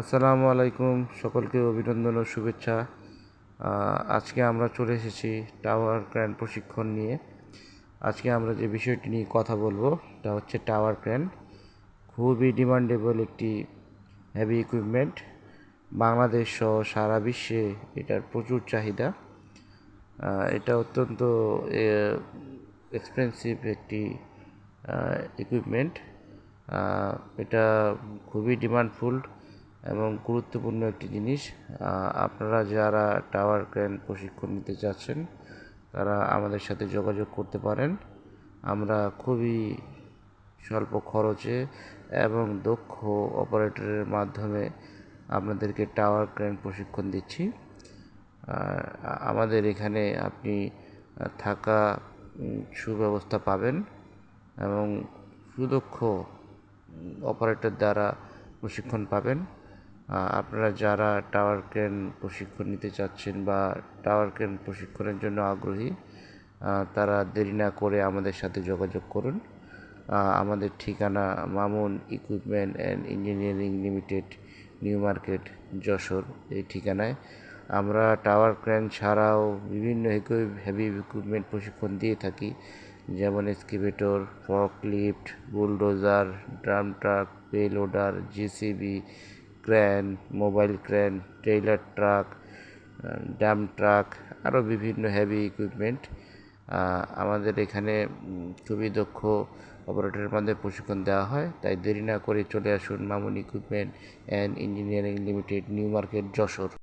আসসালামু আলাইকুম সকলকে অভিনন্দন ও শুভেচ্ছা। আজকে আমরা চলে এসেছি টাওয়ার ক্র্যান প্রশিক্ষণ নিয়ে। আজকে আমরা যে বিষয়টি নিয়ে কথা বলব, তা হচ্ছে টাওয়ার ক্র্যান খুবই ডিমান্ডেবল একটি হ্যাভি ইকুইপমেন্ট বাংলাদেশ সহ সারা বিশ্বে এটার প্রচুর চাহিদা। এটা অত্যন্ত এক্সপেন্সিভ একটি ইকুইপমেন্ট এটা খুবই ডিমান্ডফুল। এবং গুরুত্বপূর্ণ একটি জিনিস আপনারা যারা টাওয়ার ক্রেন প্রশিক্ষণ নিতে চাচ্ছেন, তারা আমাদের সাথে যোগাযোগ করতে পারেন। আমরা খুবই স্বল্প খরচে এবং দক্ষ অপারেটরের মাধ্যমে আপনাদেরকে টাওয়ার ক্রেন প্রশিক্ষণ দিচ্ছি। আমাদের এখানে আপনি থাকা সুব্যবস্থা পাবেন এবং সুদক্ষ অপারেটর দ্বারা প্রশিক্ষণ পাবেন। আপনারা যারা টাওয়ার ক্রেন প্রশিক্ষণ নিতে চাচ্ছেন বা টাওয়ার ক্রেন প্রশিক্ষণের জন্য আগ্রহী তারা দেরি না করে আমাদের সাথে যোগাযোগ করুন। আমাদের ঠিকানা Mamun equipment and engineering limited new market Jashore, এই ঠিকানায়। আমরা টাওয়ার ক্রেন ছাড়াও বিভিন্ন হেভি ইকুইপমেন্ট প্রশিক্ষণ দিয়ে থাকি, যেমন excavator forklift bulldozer drum truck payloader JCB crane mobile crane trailer truck, dump truck, আরও বিভিন্ন হেভি ইকুইপমেন্ট। আমাদের এখানে খুবই দক্ষ অপারেটরের মাধ্যমে প্রশিক্ষণ দেওয়া হয়। তাই দেরি না করে চলে আসুন Mamun equipment and engineering limited, new market, Jashore.